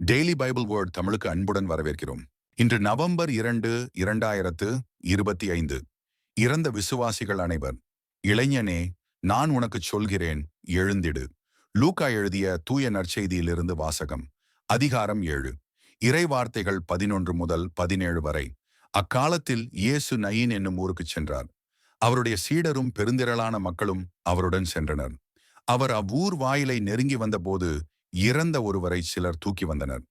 Daily Bible word தமிழுக்கு அன்புடன் வரவேற்கிறோம். இன்று நவம்பர் இரண்டு இரண்டாயிரத்து இருபத்தி ஐந்து இறந்த விசுவாசிகள் அனைவர் இளைஞனே நான் உனக்கு சொல்கிறேன் எழுந்திடு. லூக்கா எழுதிய தூய நற்செய்தியிலிருந்து வாசகம் அதிகாரம் ஏழு. இறை வார்த்தைகள் பதினொன்று முதல் பதினேழு வரை. அக்காலத்தில் இயேசு நயின் என்னும் ஊருக்கு சென்றார். அவருடைய சீடரும் பெருந்திரளான மக்களும் அவருடன் சென்றனர். அவர் அவ்வூர் வாயிலை நெருங்கி வந்தபோது இறந்த ஒருவரை சிலர் தூக்கி வந்தனர்.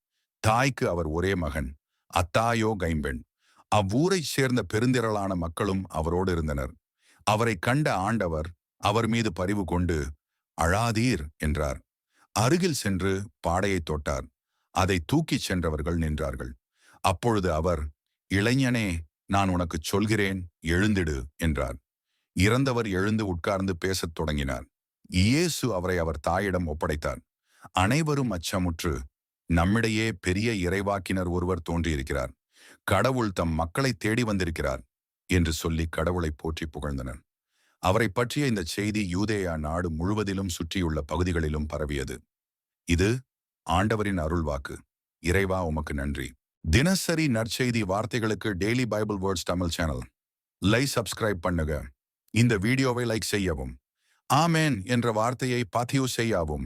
தாய்க்கு அவர் ஒரே மகன் அத்தாயோ கைம்பெண். அவ்வூரைச் சேர்ந்த பெருந்திரளான மக்களும் அவரோடு இருந்தனர். அவரை கண்ட ஆண்டவர் அவர் மீது பரிவு கொண்டு அழாதீர் என்றார். அருகில் சென்று பாடையை தொட்டார். அதை தூக்கிச் சென்றவர்கள் நின்றார்கள். அப்பொழுது அவர் இளைஞனே நான் உனக்குச் சொல்கிறேன் எழுந்திடு என்றார். இறந்தவர் எழுந்து உட்கார்ந்து பேசத் தொடங்கினார். இயேசு அவரை அவர் தாயிடம் ஒப்படைத்தார். அனைவரும் அச்சமுற்று நம்மிடையே பெரிய இறைவாக்கினர் ஒருவர் தோன்றியிருக்கிறார். கடவுள் தம் மக்களை தேடி வந்திருக்கிறார் என்று சொல்லி கடவுளை போற்றி புகழ்ந்தனர். அவரை பற்றிய இந்த செய்தி யூதேயா நாடு முழுவதிலும் சுற்றியுள்ள பகுதிகளிலும் பரவியது. இது ஆண்டவரின் அருள்வாக்கு. இறைவா உமக்கு நன்றி. தினசரி நற்செய்தி வார்த்தைகளுக்கு daily Bible words Tamil channel. Like subscribe பண்ணுங்க இந்த வீடியோவை லைக் செய்யவும். ஆமேன் என்ற வார்த்தையை பதிவு செய்யவும்.